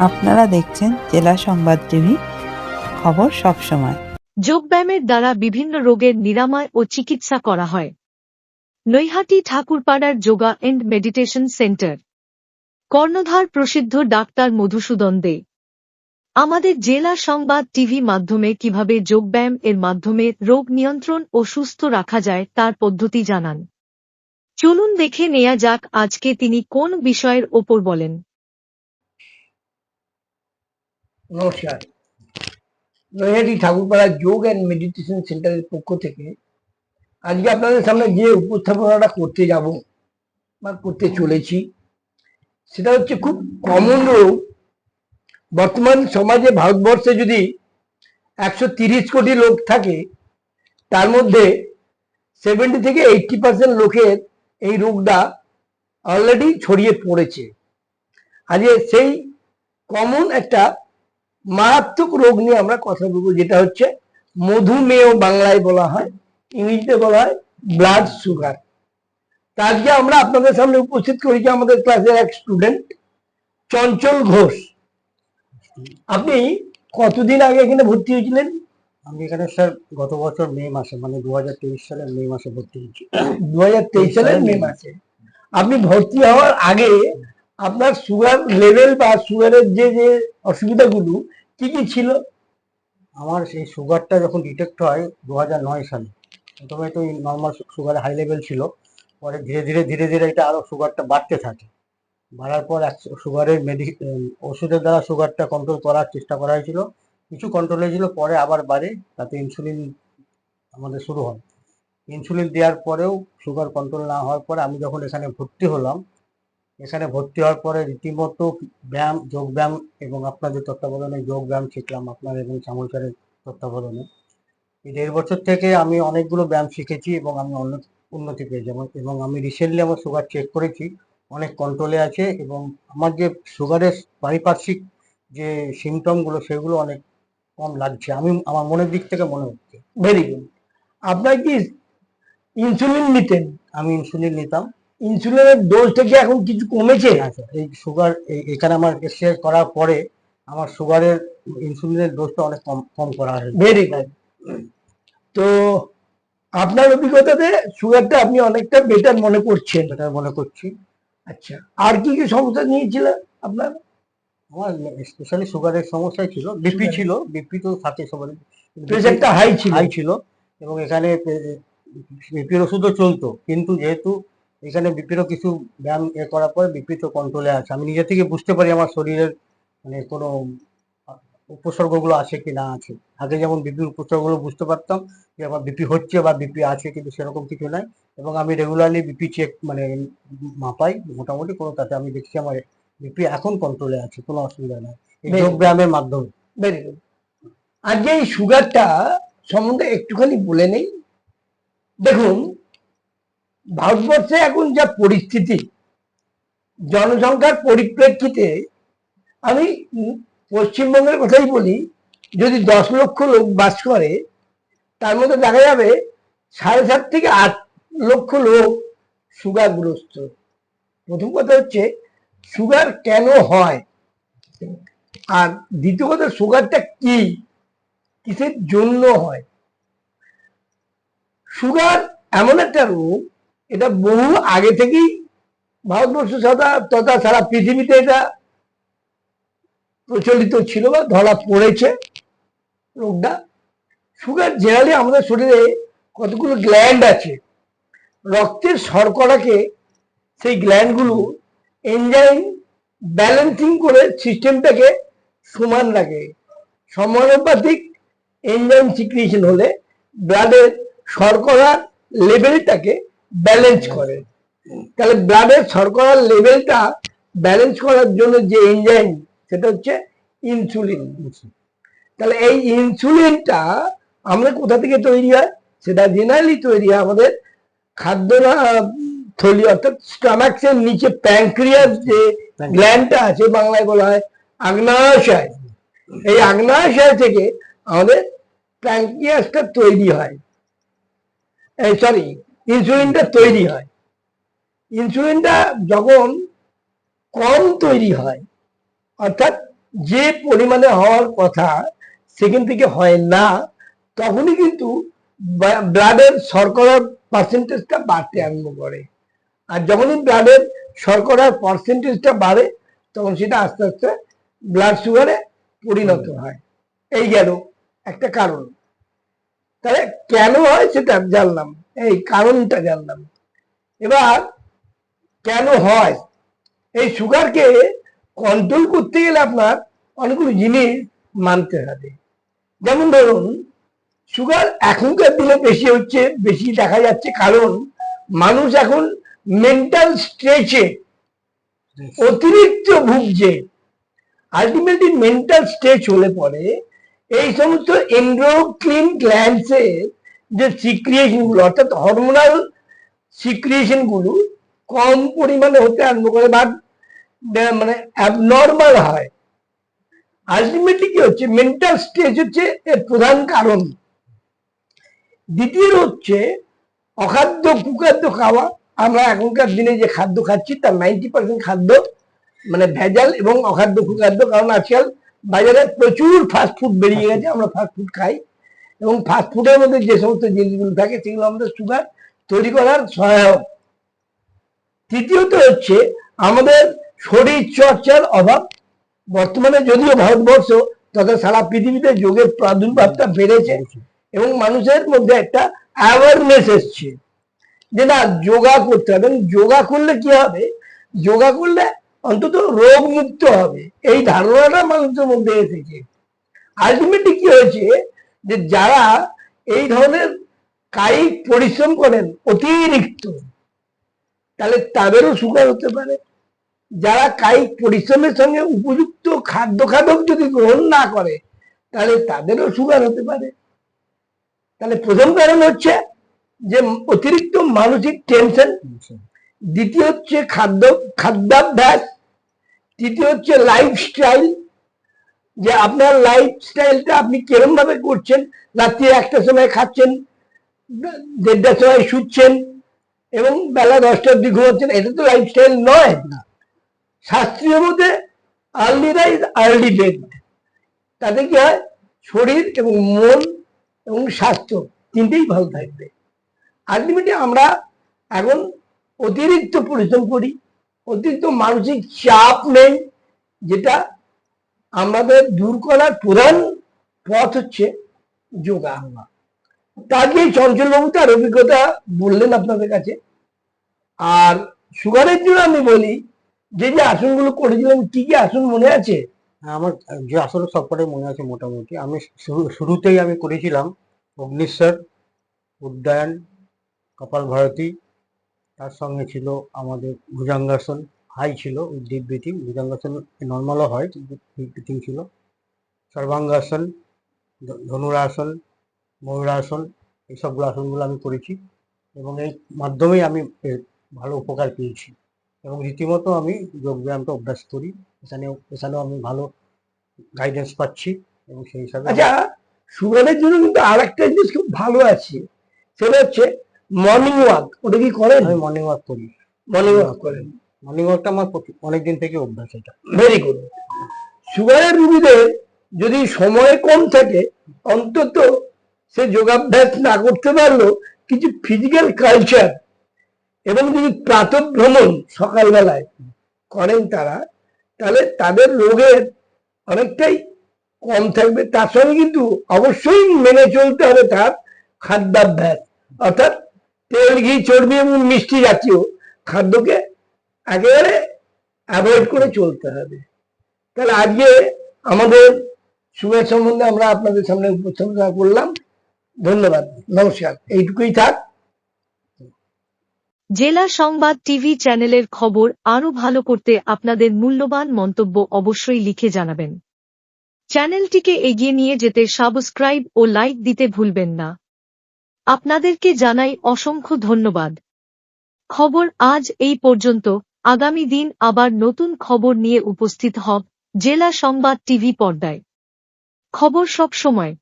আপনারা দেখছেন জেলা সংবাদ টিভি, খবর সব সময়। যোগব্যায়ামের দ্বারা বিভিন্ন রোগের নিরাময় ও চিকিৎসা করা হয়। নৈহাটি ঠাকুরপাড়ার যোগা এন্ড মেডিটেশন সেন্টার। কর্ণধার প্রসিদ্ধ ডাক্তার মধুসূদন দে। আমাদের জেলা সংবাদ টিভি মাধ্যমে কীভাবে যোগব্যায়াম এর মাধ্যমে রোগ নিয়ন্ত্রণ ও সুস্থ রাখা যায় তার পদ্ধতি জানান। চলুন দেখে নেয়া যাক আজকে তিনি কোন বিষয়ের ওপর বলেন। নমস্কার। নৈহাটি ঠাকুরপাড়া যোগ অ্যান্ড মেডিটেশন সেন্টারের পক্ষ থেকে আজকে আপনাদের সামনে যে উপস্থাপনাটা করতে যাব বা করতে চলেছি, সেটা হচ্ছে খুব কমন রোগ বর্তমান সমাজে ভারতবর্ষে যদি একশো তিরিশ কোটি লোক থাকে, তার মধ্যে সেভেন্টি থেকে এইটটি পার্সেন্ট লোকের এই রোগটা অলরেডি ছড়িয়ে পড়েছে। আজকে সেই কমন একটা মারাত্মক রোগ নিয়ে আমরা কথা বলব যেটা হচ্ছে মধুমেহ বাংলায় বলা হয় ইংরেজিতে বলা হয় ব্লাড সুগার আজকে আমরা আপনাদের সামনে উপস্থিত করেছি আমাদের ক্লাসের এক স্টুডেন্ট চঞ্চল ঘোষ। আপনি কতদিন আগে এখানে ভর্তি হয়েছিলেন? আমি এখানে স্যার গত বছর মে মাসে মানে দু হাজার তেইশ সালের মে মাসে ভর্তি হয়েছি। দু হাজার তেইশ সালের মে মাসে। আপনি ভর্তি হওয়ার আগে আপনার সুগার লেভেল বা সুগারের যে যে অসুবিধাগুলো কি কি ছিল? আমার সেই সুগারটা যখন ডিটেক্ট হয় দু নয় সালে, প্রথমে তো নর্মাল সুগার হাই লেভেল ছিল, পরে ধীরে ধীরে ধীরে ধীরে এটা আরও সুগারটা বাড়তে থাকে। বাড়ার পর এক সুগারের মেডি ওষুধের দ্বারা সুগারটা কন্ট্রোল করার চেষ্টা করা হয়েছিল, কিছু কন্ট্রোল হয়েছিল, পরে আবার বাড়ে, তাতে ইনসুলিন আমাদের শুরু হয়। ইনসুলিন দেওয়ার পরেও সুগার কন্ট্রোল না হওয়ার পরে আমি যখন এখানে ভর্তি হলাম এখানে ভর্তি হওয়ার পরে রীতিমতো ব্যায়াম যোগ ব্যায়াম এবং আপনাদের তত্ত্বাবধানে যোগ ব্যায়াম শিখলাম, আপনার এবং চামলচারের তত্ত্বাবধানে। এই দেড় বছর থেকে আমি অনেকগুলো ব্যায়াম শিখেছি এবং আমি অনেক উন্নতি পেয়েছি। এবং আমি রিসেন্টলি আমার সুগার চেক করেছি, অনেক কন্ট্রোলে আছে এবং আমার যে সুগারের পারিপার্শ্বিক যে সিমটমগুলো সেগুলো অনেক কম লাগছে। আমি, আমার মনের দিক থেকে মনে হচ্ছে। ভেরি গুড আপনার কি ইনসুলিন নিতেন? আমি ইনসুলিন নিতাম। ইনসুলিনের ডোজটা কি এখন কিছু কমেছে? আচ্ছা এই সুগার এখানে আমার এক্সারসাইজ করার পরে আমার সুগারের ইনসুলিনের ডোজটা অনেক কম কম করা হয়েছে। ভেরি গুড তো আপনার অভিজ্ঞতাতে সুগারটা আপনি অনেকটা বেটার মনে করছেন। বেটার মনে করছি। আচ্ছা আর কি কি সমস্যা নিয়েছিল আপনার? আমার স্পেশালি সুগারের সমস্যাই ছিল। বিপি ছিল বিপি তো থাকে সবারই প্রেশারটা হাই ছিল। হাই ছিল। এবং এখানে বিপির ওষুধও চলতো। কিন্তু যেহেতু এখানে বিপিরও কিছু ব্যায়াম এ করার পরে বিপি তো কন্ট্রোলে আছে। আমি নিজে থেকে বুঝতে পারি আমার শরীরের মানে কোনো উপসর্গগুলো আছে কি না আছে। আগে যেমন বিপির উপসর্গগুলো বুঝতে পারতাম যে আমার বিপি হচ্ছে বা বিপি আছে কিন্তু সেরকম কিছু নাই এবং আমি রেগুলারলি বিপি চেক মানে মাপাই মোটামুটি কোনো তাতে আমি দেখছি আমার বিপি এখন কন্ট্রোলে আছে কোনো অসুবিধা নাই। এই। যোগ ব্যায়ামের মাধ্যমে। ভেরি গুড আজকে এই সুগারটা সম্বন্ধে একটুখানি বলে নেই। দেখুন ভারতবর্ষে এখন যা পরিস্থিতি, জনসংখ্যার পরিপ্রেক্ষিতে আমি পশ্চিমবঙ্গের কথাই বলি, যদি দশ লক্ষ লোক বাস করে, তার মধ্যে দেখা যাবে সাড়ে সাত থেকে আট লক্ষ লোক সুগারগ্রস্ত। প্রথম কথা হচ্ছে, সুগার কেন হয়? আর দ্বিতীয় কথা, সুগারটা কি? কিসের জন্য হয়? সুগার এমন একটা রোগ এটা বহু আগে থেকেই ভারতবর্ষ তথা তথা সারা পৃথিবীতে এটা প্রচলিত ছিল বা ধরা পড়েছে রোগটা। সুগার জেনারেলি আমাদের শরীরে কতগুলো গ্ল্যান্ড আছে, রক্তের শর্করাকে সেই গ্ল্যান্ডগুলো এনজাইম ব্যালেন্সিং করে সিস্টেমটাকে সমান রাখে। সমানুপাতিক এনজাইম সিক্রিয়েশন হলে ব্লাডের শর্করার লেভেলটাকে ব্যালেন্স করে। তাহলে ব্লাডের শর্করার লেভেলটা ব্যালেন্স করার জন্য যে এনজাইম সেটা হচ্ছে ইনসুলিন তাহলে এই ইনসুলিনটা আমরা কোথা থেকে তৈরি হয়? সেটা জেনারেলি তৈরি হয় আমাদের খাদ্য থলি অর্থাৎ স্টামাক্সের নিচে প্যাঙ্ক্রিয়াস যে গ্ল্যান্ডটা আছে বাংলায় বলা হয় আগ্নাশয় এই আগ্নাশয় থেকে আমাদের প্যাঙ্ক্রিয়াসটা তৈরি হয়। এই সরি ইনসুলিনটা তৈরি হয়। ইনসুলিনটা যখন কম তৈরি হয় অর্থাৎ যে পরিমাণে হওয়ার কথা সেখান থেকে হয় না তখনই কিন্তু ব্লাডের শর্করার পার্সেন্টেজটা বাড়তে আরম্ভ করে। আর যখনই ব্লাডের শর্করার পার্সেন্টেজটা বাড়ে তখন সেটা আস্তে আস্তে ব্লাড সুগারে পরিণত হয়। এই গেল একটা কারণ। তাহলে কেন হয় সেটা জানলাম। এই কারণটা জানলাম। এবার কেন হয়? এই সুগারকে কন্ট্রোল করতে গেলে আপনার অনেকগুলো জিনিস মানতে হবে। যেমন ধরুন, সুগার এখনকার দিনে বেশি হচ্ছে, বেশি দেখা যাচ্ছে কারণ মানুষ এখন মেন্টাল স্ট্রেচে অতিরিক্ত ভুগছে। আলটিমেটলি মেন্টাল স্ট্রেচ হলে পরে এই সমস্ত এন্ড্রোক্লিন গ্ল্যান্ডসের যে সিক্রিয়েশনগুলো অর্থাৎ হরমোনাল সিক্রিয়েশনগুলো কম পরিমাণে হতে আরম্ভ করে বা মানে অ্যাবনর্মাল হয়। আলটিমেটলি কি হচ্ছে? মেন্টাল স্ট্রেস হচ্ছে এর প্রধান কারণ। দ্বিতীয় হচ্ছে অখাদ্য, কুখাদ্য খাওয়া। আমরা এখনকার দিনে যে খাদ্য খাচ্ছি, তার নাইনটি পার্সেন্ট খাদ্য মানে ভেজাল এবং অখাদ্য, কুখাদ্য, কারণ আজকাল বাজারে প্রচুর ফাস্ট ফুড বেরিয়ে গেছে, আমরা ফাস্ট ফুড খাই। এবং ফাস্ট ফুডের মধ্যে যে সমস্ত জিনিসগুলো থাকে, সেগুলো আমাদের সুগার তৈরি করার সহায়ক। তৃতীয়ত হচ্ছে, আমাদের শরীর চর্চার অভাব। বর্তমানে যদিও ভারতবর্ষ তথা সারা পৃথিবীতে যোগের প্রাদুর্ভাবটা বেড়েছে এবং মানুষের মধ্যে একটা অ্যাওয়ারনেস এসছে যে না, যোগা করতে হবে যোগা করলে কি হবে? যোগা করলে অন্তত রোগ মুক্ত হবে। এই ধারণাটা মানুষের মধ্যে এসেছে। আলটিমেটলি কি হয়েছে? যে যারা এই ধরনের কায়িক পরিশ্রম করেন অতিরিক্ত, তাহলে তাদেরও সুগার হতে পারে। যারা কায়িক পরিশ্রমের সঙ্গে উপযুক্ত খাদ্য খাদক যদি গ্রহণ না করে, তাহলে তাদেরও সুগার হতে পারে। তাহলে প্রথম কারণ হচ্ছে যে অতিরিক্ত মানসিক টেনশন দ্বিতীয় হচ্ছে খাদ্য, খাদ্যাভ্যাস, তৃতীয় হচ্ছে লাইফস্টাইল যে আপনার লাইফস্টাইলটা আপনি কিরম ভাবে করছেন? রাত্রি একটা সময় খাচ্ছেন, দেড়টার সময় শুচ্ছেন এবং বেলা দশটা অব্দি ঘুমাচ্ছেন, এটা তো লাইফস্টাইল নয়। না শাস্ত্রীয় মতে আর্লি রাইজ আর্লি বেড তাতে কি হয়? শরীর এবং মন এবং স্বাস্থ্য তিনটেই ভালো থাকবে। আলটিমেটলি আমরা এখন অতিরিক্ত পরিশ্রম করি, অতিরিক্ত মানসিক চাপ নেই, যেটা আমাদের দূর করার প্রধান পথ হচ্ছে যোগা তার যে চঞ্চলবাবু তার অভিজ্ঞতা বললেন আপনাদের কাছে। আর সুগারের জন্য আমি বলি, যে যে আসনগুলো করেছিলাম কি কি আসন মনে আছে? আমার যে আসন সবকটাই মনে আছে মোটামুটি। আমি শুরু- শুরুতেই আমি করেছিলাম অগ্নিশ্বর উদ্যায়ন কপাল ভারতী। তার সঙ্গে ছিল আমাদের ভুজাঙ্গাসন। হাই ছিল ডিপ ব্রিথিং ভুজাঙ্গাসন নর্মালও হয় কিন্তু ডিপ ব্রিথিং ছিল। সর্বাঙ্গাসন ধনুরাসন ময়ূরাসন এই সবগুলো আসনগুলো আমি করেছি এবং এই মাধ্যমেই আমি ভালো উপকার পেয়েছি। এবং রীতিমতো আমি যোগব্যায়ামটা অভ্যাস করি এখানেও এখানেও আমি ভালো গাইডেন্স পাচ্ছি এবং সেই হিসাবে আচ্ছা সুগারের জন্য কিন্তু আর একটা জিনিস খুব ভালো আছে সেটা হচ্ছে মর্নিং ওয়াক ওটা কি করেন? আমি মর্নিং ওয়াক করি। মর্নিং ওয়াক করেন। মর্নিং ওয়াকটা আমার অনেক দিন থেকে অভ্যাস এটা। ভেরি গুড সুগারের রুগীদের যদি সময় কম থাকে, অন্তত সে যোগাভ্যাস না করতে পারলেও কিছু ফিজিক্যাল কালচার এবং যদি প্রাতঃ ভ্রমণ সকালবেলায় করেন তারা, তাহলে তাদের রোগের অনেকটাই কম থাকবে। তার সঙ্গে কিন্তু অবশ্যই মেনে চলতে হবে তার খাদ্যাভ্যাস। অর্থাৎ তেল, ঘি, চর্বি এবং মিষ্টি জাতীয় খাদ্যকে একেবারে অ্যাভয়েড করে চলতে হবে। তাহলে আজকে আমাদের সুগার সম্বন্ধে আমরা আপনাদের সামনে উপস্থাপনা করলাম। ধন্যবাদ। নমস্কার। এইটুকুই থাক। জেলা সংবাদ টিভি চ্যানেলের খবর আরও ভালো করতে আপনাদের মূল্যবান মন্তব্য অবশ্যই লিখে জানাবেন। চ্যানেলটিকে এগিয়ে নিয়ে যেতে সাবস্ক্রাইব ও লাইক দিতে ভুলবেন না। আপনাদেরকে জানাই অসংখ্য ধন্যবাদ। খবর আজ এই পর্যন্ত। আগামী দিন আবার নতুন খবর নিয়ে উপস্থিত হব জেলা সংবাদ টিভি পর্দায়। খবর সব সময়।